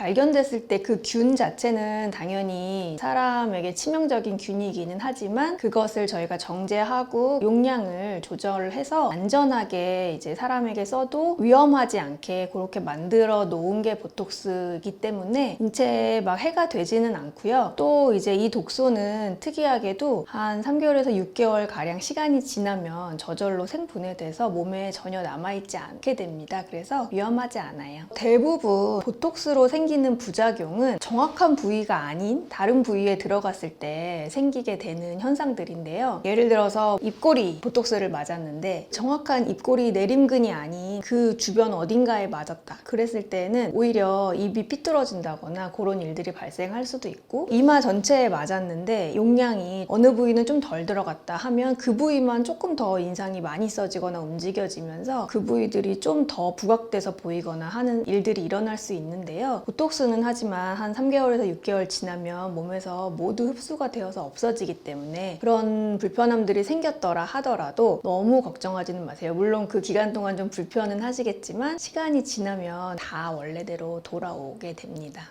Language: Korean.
발견됐을 때 그 균 자체는 당연히 사람에게 치명적인 균이기는 하지만 그것을 저희가 정제하고 용량을 조절해서 안전하게 이제 사람에게 써도 위험하지 않게 그렇게 만들어 놓은 게 보톡스이기 때문에 인체에 막 해가 되지는 않고요. 또 이제 이 독소는 특이하게도 한 3개월에서 6개월 가량 시간이 지나면 저절로 생분해돼서 몸에 전혀 남아있지 않게 됩니다. 그래서 위험하지 않아요. 대부분 보톡스로 생 기는 부작용은 정확한 부위가 아닌 다른 부위에 들어갔을 때 생기게 되는 현상들인데요. 예를 들어서 입꼬리 보톡스를 맞았는데 정확한 입꼬리 내림근이 아닌 그 주변 어딘가에 맞았다. 그랬을 때는 오히려 입이 삐뚤어진다거나 그런 일들이 발생할 수도 있고 이마 전체에 맞았는데 용량이 어느 부위는 좀 덜 들어갔다 하면 그 부위만 조금 더 인상이 많이 써지거나 움직여지면서 그 부위들이 좀 더 부각돼서 보이거나 하는 일들이 일어날 수 있는데요. 보톡스는 하지만 한 3개월에서 6개월 지나면 몸에서 모두 흡수가 되어서 없어지기 때문에 그런 불편함들이 생겼더라 하더라도 너무 걱정하지는 마세요. 물론 그 기간 동안 좀 불편은 하시겠지만 시간이 지나면 다 원래대로 돌아오게 됩니다.